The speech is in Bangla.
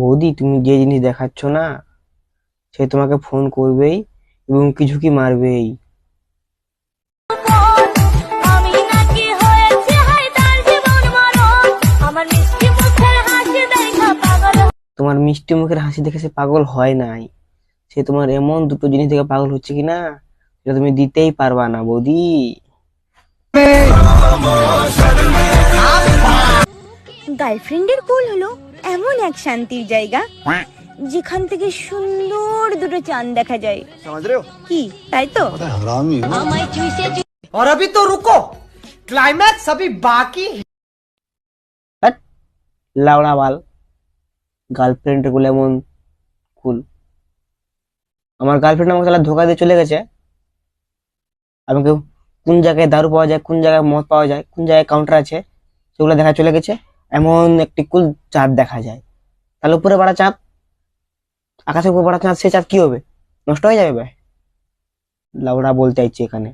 বৌদি তুমি যে জিনিস দেখাচ্ছ না সে তোমাকে ফোন করবেই এবং কিছু কি মারবেই। তোমার মিষ্টি মুখের হাসি দেখে সে পাগল হয় নাই। সে তোমার এমন দুটো জিনিস দেখে পাগল হচ্ছে কি না সেটা তুমি দিতেই পারবা না বৌদি। গার্লফ্রেন্ডের কোল হলো। এমন এক শান্তির জায়গা যেখান থেকে সুন্দর দুটো চাঁদ দেখা যায় কি তাই তো আমায় চুষে और अभी तो रुको क्लाइमैक्स अभी बाकी है হ্যাট, লাউড়া বাল গার্লফ্রেন্ড গুলো এমন কুল আমার গার্লফ্রেন্ড আমাকে তাহলে ধোকা দিয়ে চলে গেছে আমাকে কোন জায়গায় দারু পাওয়া যায় কোন জায়গায় মদ পাওয়া যায় কোন জায়গায় কাউন্টার আছে সেগুলো দেখা চলে গেছে এমন একটি কুল চাঁদ দেখা যায়। তাহলে উপরে বাড়া চাঁদ? আকাশের উপরে বাড়া চাঁদ, সে চাঁদ কি হবে? নষ্ট হয়ে যাবে ভাই লাউরা বলতে চাইছি এখানে।